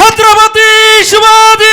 छत्रपती शिवाजी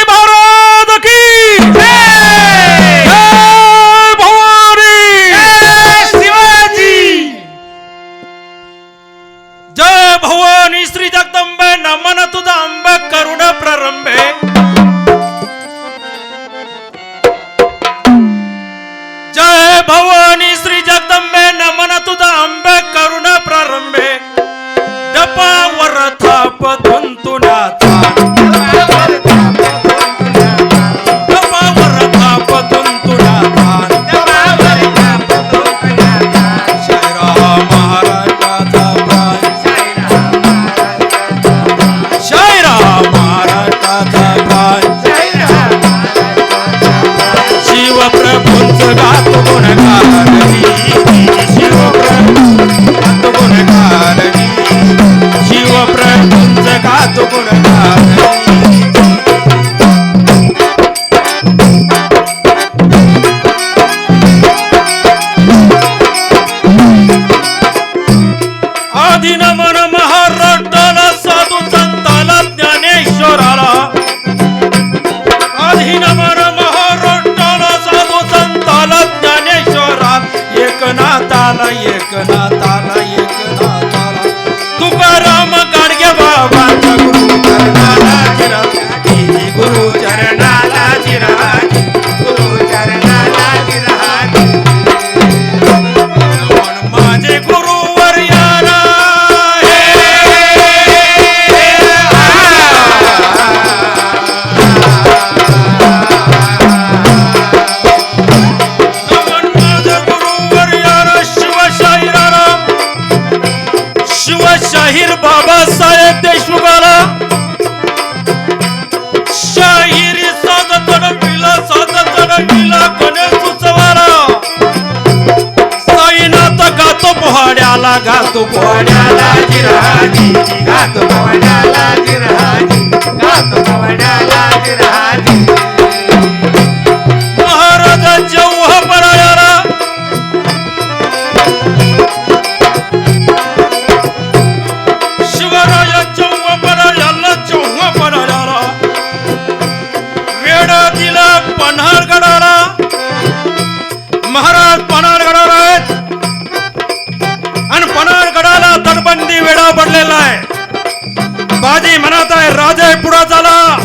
आधी मन महाराष्ट्राला साधू संताला ज्ञानेश्वराला. आधी मन महाराष्ट्राला साधू संताला ज्ञानेश्वरा एकनाथाला एकनाथाला एकनाथाला. तुकाराम गाडगे बाबांचा गुरु चरणाला जिराजी गुरु चरणाला जिरा शिवशाहीर बाबासाहेब देशमुखाला. शाहिरी साधत पिला साधत पिला गणेश उत्सवाला. साईनाथ गातो पोहाड्याला गातो पोहाड्याला जिराजी गातो महाराजांच्या आहे म्हणत आहे राजे पुढे झाला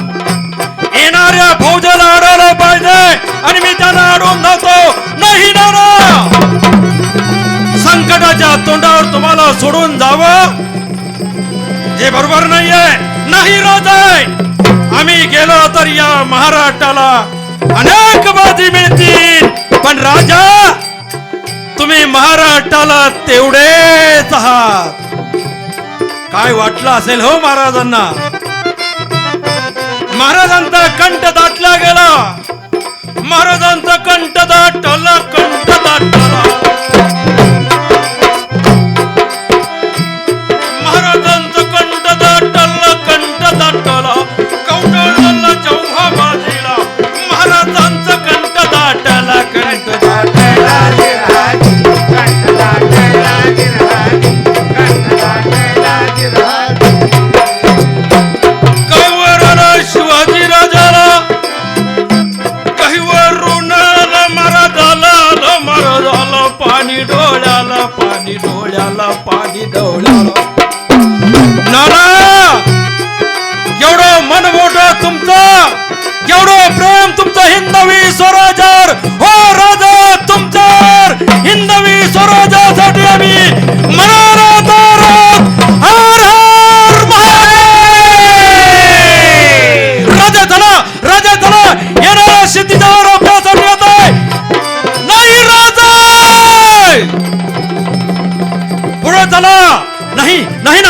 येणाऱ्या फौजाला अडवलं पाहिजे आणि मी त्याला अडवून जातो. नाही नारा! संकटाच्या तोंडावर तुम्हाला सोडून जावं. हे बरोबर नाहीये. नाही राजा! आम्ही गेलो तर या महाराष्ट्राला अनेक बाजी मिळतील. पण राजा तुम्ही महाराष्ट्राला तेवढेच आहात. काय वाटलं असेल हो महाराजांना? महाराजांचा कंठ दाटला गेला. महाराजांचा कंठ दाटला कंठ दाटला. पाणी डोळ्याला पाणी डोळ्याला पाणी डोळ्याला. नाना एवढं मन मोठ तुमचं एवढं प्रेम तुमचं हिंदवी स्वराजा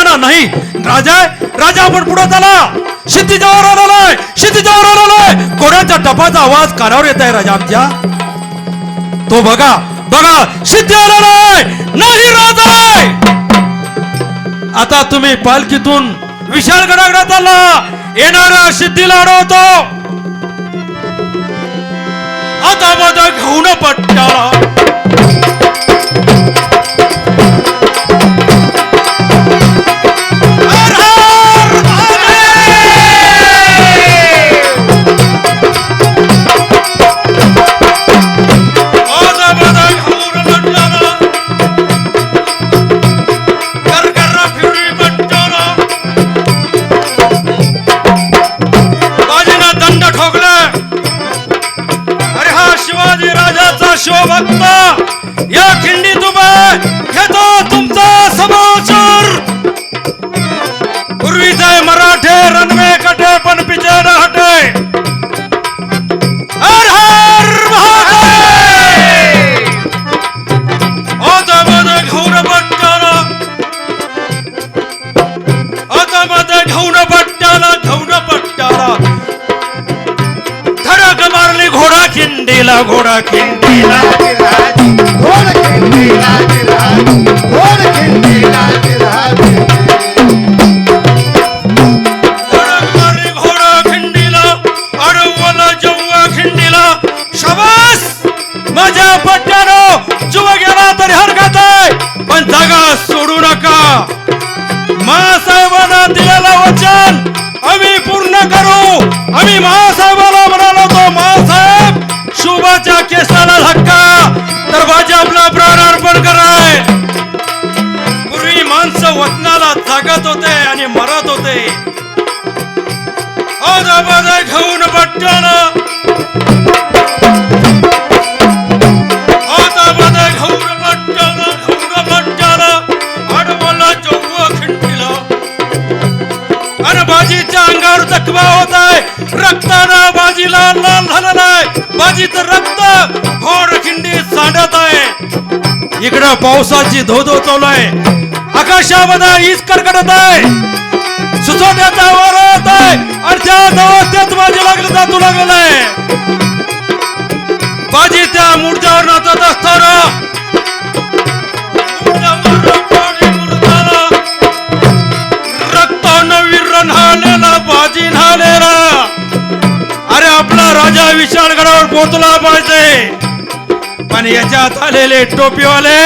ना नाही. राजा राजा आपण पुढे चला. सिद्धी जवळ आलेलाय सिद्धी जवळ आलेलाय कोणाच्या टपाचा आवाज कानावर येत आहे राजा आमच्या? तो बघा बघा सिद्धी आलाय नाही राजा आता तुम्ही पालखीतून विशाल गडागडा चालला. येणाऱ्या सिद्धीला अडवतो. आता माझा घेऊन पट्टा. ঘোড়া কিনতি না पावसाची धोधो चालू आहे. आकाशामध्ये ईज कडकडत आहे. सुचवण्याचा वार येत आहे. आणि त्या अवस्थेत बाजी लागलं जातू लागलेलं आहे. बाजी त्या मूर्त्यावर नाचत असताना. मूर्त्यावर पाणी मुरताना. बाजी न्हालेला. अरे आपला राजा विशाळगडावर पोहोचला पाहिजे. पण याच्यात आलेले टोपीवाले.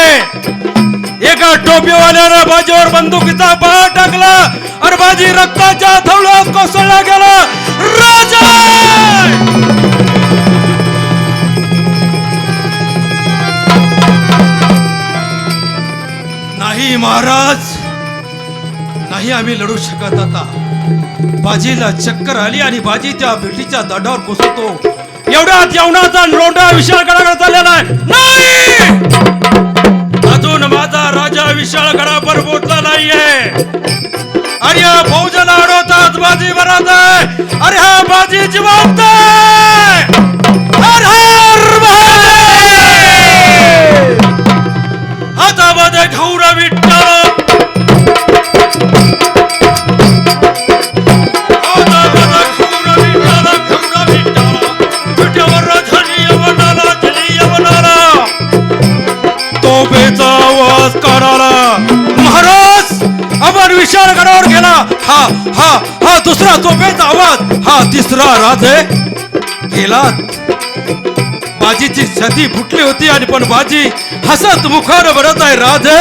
एका टोपीवाल्यानं बाजीवर बंदुकीचा बळ टाकला. आणि बाजी रक्ताच्या थवळ्यात कोसळला गेला. राजा! नाही महाराज नाही आम्ही लढू शकत आता. बाजीला चक्कर आली आणि बाजी त्या भेटीच्या दंडावर कोसळतो. एवढ्यात जेवणाचा लोंढा विशाळगडाकडे चाललेला आहे. नाही! अजून माझा राजा विशाळ गडावर पोहोचला नाहीये. अरे हा फौजाला अडवतात बाजी बरात आहे. अरे हा बाजी जिवंत आहे. हर हर आपण गडावर गेला. हा हा हा दुसरा तोफेचा आवाज. हा तिसरा राजे गेला. बाजीची छती फुटली होती आणि पण बाजी हसत मुखार भरत आहे. राजे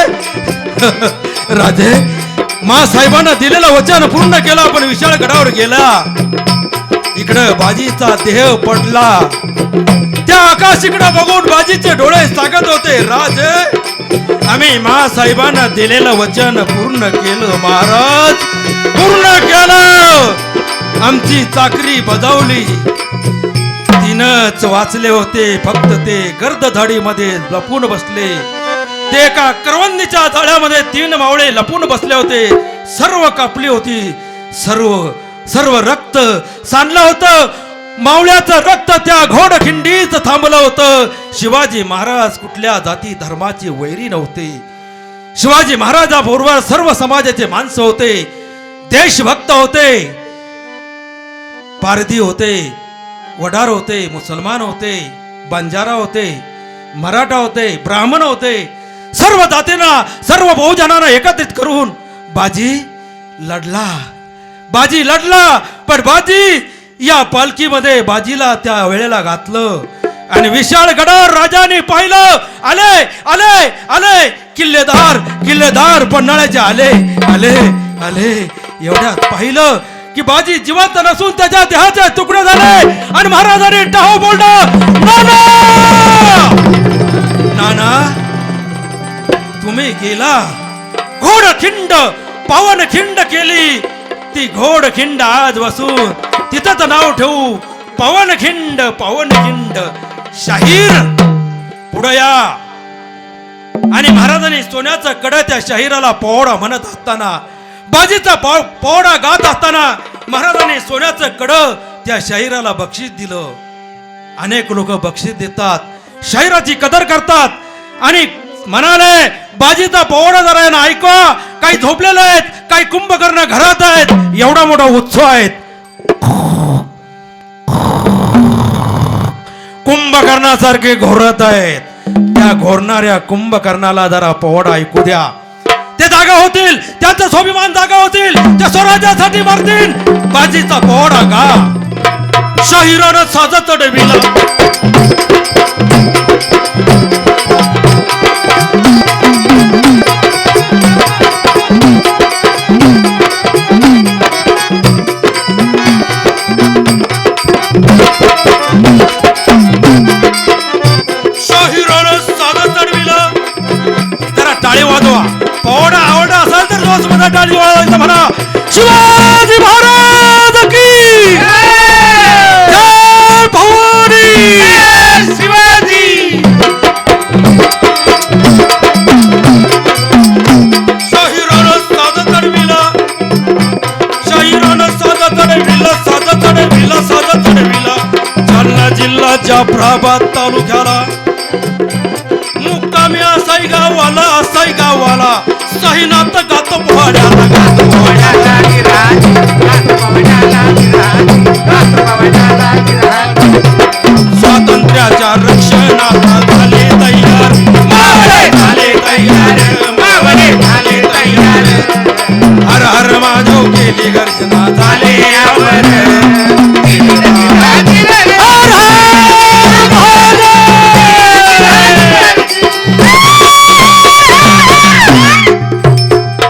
राजे मा साहेबांना दिलेलं वचन पूर्ण केला पण विशाळ गडावर गेला. इकडं बाजीचा देह पडला. त्या आकाश आकाशीकडे बघून बाजीचे डोळे सांगत होते. राजे आम्ही महासाहेबांना दिलेलं वचन पूर्ण केलं महाराज. पूर्ण केलं. आमची चाकरी बजावली. तीनच वाचले होते फक्त ते गर्द झाडी मध्ये लपून बसले. ते एका करवंदीच्या झाड्यामध्ये तीन मावळे लपून बसले होते. सर्व कापली होती. सर्व सर्व रक्त सांडलं होतं. मावळ्याचं रक्त त्या घोडखिंडीच थांबलं होतं. शिवाजी महाराज कुठल्या जाती धर्माची वैरी नव्हते. शिवाजी महाराजाबरोबर सर्व समाजाचे माणसं होते. देशभक्त होते. पारधी होते वडार होते मुसलमान होते बंजारा होते मराठा होते ब्राह्मण होते. सर्व जातींना सर्व बहुजनांना एकत्रित करून बाजी लढला. बाजी लढला पण बाजी या पालखीमध्ये बाजीला त्या वेळेला घातलं. आणि विशाळ गडावर राजाने पाहिलं आले आले आले किल्लेदार किल्लेदार पन्हाळ्याचे आले आले आले. एवढ्यात पाहिलं की बाजी जिवंत नसून त्याच्या देहाचे तुकडे झाले आणि महाराजांनी टाहो बोलणं नाना! तुम्ही गेला घोड खिंड पावन खिंड केली ती घोड खिंड आज बसून तिथंच नाव ठेवू. पवनखिंड पवनखिंड शाहीर पुढं या. आणि महाराजांनी सोन्याचं कड त्या शाहिराला पोहडा म्हणत असताना बाजीचा पोहडा गात असताना महाराजांनी सोन्याचं कड त्या शाहिराला बक्षीस दिलं. अनेक लोक बक्षीस देतात. शाहिराची कदर करतात. आणि म्हणाले बाजीचा पोहडा जरा ना ऐका काही झोपलेले आहेत काही कुंभकर्ण घरात आहेत. एवढा मोठा उत्सव आहेत कुंभकर्णासारखे घोरत आहेत. त्या घोरणाऱ्या कुंभकर्णाला जरा पोवाडा ऐकू द्या. ते जागा होतील त्यांचं स्वाभिमान जागा होतील त्या स्वराज्यासाठी मरतील. बाजीचा पोवाडा का शाहिरानं साजत डबिला जिल्ह्याच्या प्रभात तालुक्याला. मुक्कामी असाई गावाला असाई गावाला साईनाथ गातो पोहाड्याला गातो पोहाड्याला राजी रात पवनाला राजी रात पवनाला राजी